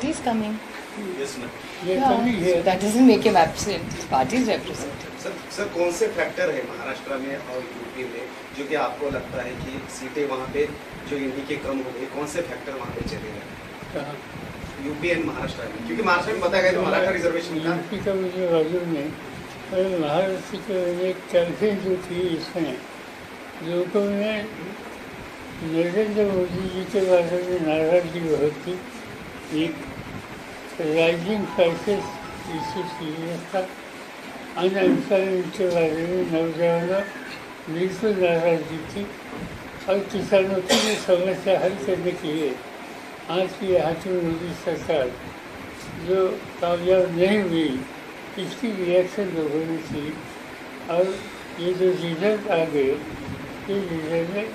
He's coming. Yes, ma'am. Yeah, so है that doesn't make him absent. His party is represented. Sir sir कौन से factor है महाराष्ट्र में और UP में जो कि आपको लगता है कि सीटें वहाँ पे जो इंडी के कम हो गई कौन से फैक्टर वहाँ पे चले गए यूपी एंड महाराष्ट्र में क्योंकि महाराष्ट्र में बताया गया था मराठा रिजर्वेशन था यूपी का मुझे मालूम नहीं पर महाराष्ट्र के एक कैंपेन जो थी इसमें लोगों में नरेंद्र मोदी जी के बारे में नाराजगी बहुत थी एक राइजिंग प्राइसेस इशू सीरियस असतात आणि के बारे में नौजवानों बिल्कुल नाराजगी थी और किसानों की समस्या हल करने के लिए आज की हाथी मोदी सरकार जो कामयाब नहीं हुई इसकी रिएक्शन लोगों ने की और ये जो रिजल्ट आ गए ये रिजल्ट में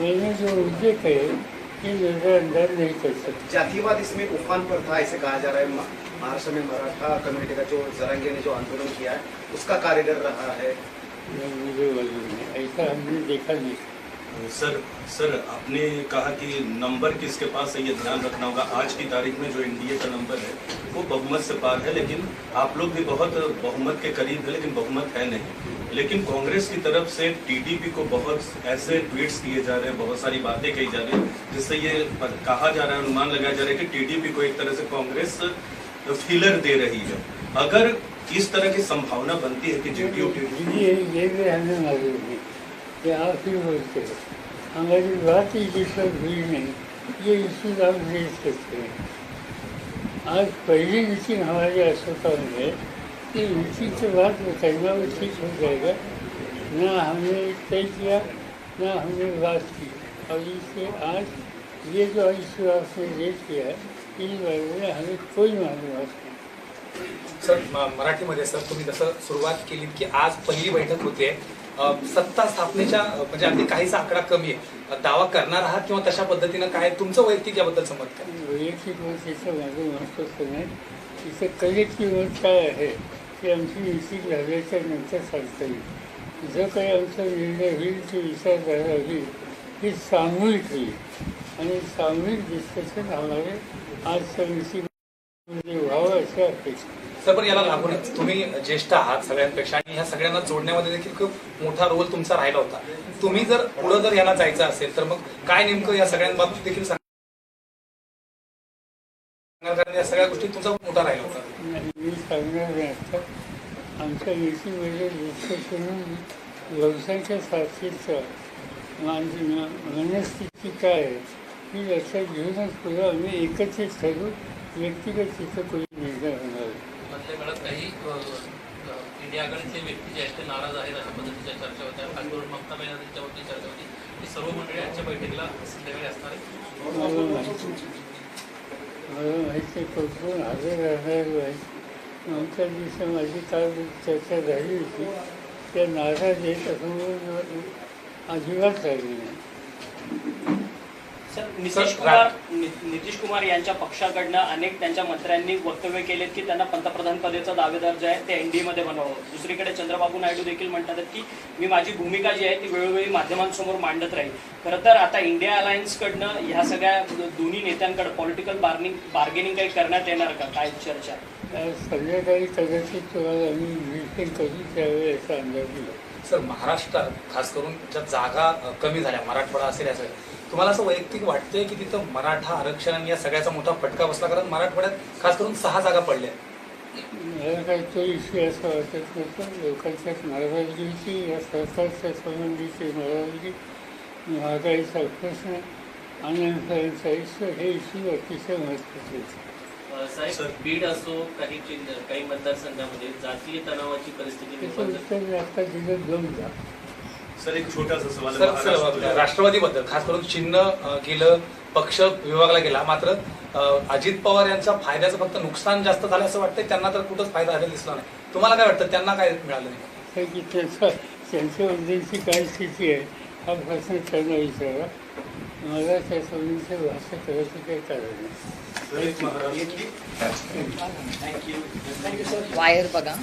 मैंने जो मुद्दे कहे ये अंदर नहीं कर सकते। जातिवाद इसमें उफान पर था ऐसे कहा जा रहा है महाराष्ट्र में मराठा कम्युनिटी का जो जरंगे ने जो आंदोलन किया है उसका कार्यगर रहा है। मुझे ऐसा हमने देखा नहीं। सर सर आपने कहा कि नंबर किसके पास है ये ध्यान रखना होगा आज की तारीख में जो एनडीए का नंबर है वो बहुमत से पार है लेकिन आप लोग भी बहुत बहुमत के करीब है लेकिन बहुमत है नहीं लेकिन कांग्रेस की तरफ़ से टीडीपी को बहुत ऐसे ट्वीट्स किए जा रहे हैं बहुत सारी बातें कही जा रही है जिससे ये कहा जा रहा है अनुमान लगाया जा रहा है कि टीडीपी को एक तरह से कांग्रेस फीलर दे रही है अगर इस तरह की संभावना बनती है कि जेडीयू ये आप ही बोलते हो हमारी बात ही जिस पर हुई नहीं ये इशू आप रेज करते हैं आज पहली मीटिंग हमारे अशोका में है कि मीटिंग के बाद वो वो ठीक हो जाएगा ना हमने तय किया ना हमने बात की और इससे आज ये जो इशू आपने रेज किया है इस बारे में हमें कोई मालूम नहीं सर म- मराठीमध्ये सर तुम्ही जसं सुरुवात केली की आज पहिली बैठक होते सत्ता स्थापनेच्या म्हणजे अगदी काहीसा आकडा कमी आहे. दावा करणार आहात किंवा तशा पद्धतीनं काय तुमचं वैयक्तिक याबद्दल समज काय वैयक्तिक म्हणजे मत याचं माझं नाही. तिचं कलेक्टिव्ह मत काय आहे? ते आमची मिटिंग झाल्याच्यानंतर सांगता येईल. जो काही आमचा निर्णय होईल तो विचारधारा होईल ही सामूहिक होईल. आणि सामूहिक डिस्कशन आम्हाला आज समिती सर पण याला लागूनच तुम्ही ज्येष्ठ आहात सगळ्यांपेक्षा आणि ह्या सगळ्यांना जोडण्यामध्ये देखील खूप मोठा रोल तुमचा राहिला होता. तुम्ही जर पुढं जर याला जायचं असेल तर मग काय नेमकं या सगळ्यांबाबतीत देखील सांगणार? कारण या सगळ्या गोष्टी तुमचा मोठा राहिला होता. मी सांगणार नाही आमच्या व्यवसायाच्या साथीचं माझी मनस्थिती काय आहे ही लक्षात घेऊनच पुढे आम्ही एकत्रित ठरू व्यक्तिगत तिथं कोणी निर्णय होणार काळात काही आघाडीचे व्यक्ती जे आहेत ते नाराज आहेत अशा पद्धतीच्या चर्चा होत्या. खास करून ममता बॅनर्जींच्यावरती चर्चा होती. ही सर्व मंडळी आजच्या बैठकीला संध्याकाळी असणार मला माहिती आहे कोण हजर राहणार नाही. आमच्या दिवशी माझी काल चर्चा झाली होती. त्या नाराज आहेत असं अजिबात झाली नाही. सर नितीश कुमार नितीश कुमार यांच्या पक्षाकडनं अनेक त्यांच्या मंत्र्यांनी वक्तव्य केलेत की त्यांना पंतप्रधान पदाचा दावेदार जे आहे ते एनडीए मध्ये बनावं दुसरीकडे चंद्रबाबू नायडू देखील म्हणतात की मी माझी भूमिका जी आहे ती वेळोवेळी माध्यमांसमोर मांडत राहील खरं तर आता इंडिया अलायन्स कडनं ह्या सगळ्या दोन्ही नेत्यांकडे पॉलिटिकल बार्निंग बार्गेनिंग काही करण्यात येणार का? काय चर्चा? संध्याकाळी कदाचित करू त्यावेळी याचा अंदाज सर महाराष्ट्रात खास करून ज्या जागा कमी झाल्या मराठवाडा असेल या सगळ्या तुम्हाला असं वैयक्तिक वाटतंय की तिथं मराठा आरक्षण आणि या सगळ्याचा मोठा फटका बसला? कारण मराठवाड्यात खास करून सहा जागा पडल्या. मला काही तो इश्यू असं वाटत नव्हतं लोकांच्या नाराजगीची या सरकारच्या संबंधीची नाराजगी हे इश्यू अतिशय महत्त्वाचे आहेत. साहेब बीड असो काही काही मतदारसंघामध्ये जातीय तणावाची परिस्थिती आता दिलं दोनदा सर एक छोटासा सवाल राष्ट्रवादीबद्दल खास करून चिन्ह गेलं पक्ष विभागला गेला मात्र अजित पवार यांच्या फायद्याचं फक्त नुकसान जास्त झालं असं वाटतंय त्यांना तर कुठंच फायदा झालेला दिसला नाही. तुम्हाला काय वाटतं त्यांना काय मिळालं नाही? तर की त्याचा त्यांच्याबद्दलची काय स्थिती आहे हा प्रश्न त्यांना विचारा मला त्या संबंधीचं भाषा करायचं काही कारण नाही. सर, एक महाराष्ट्र. Wire बघा.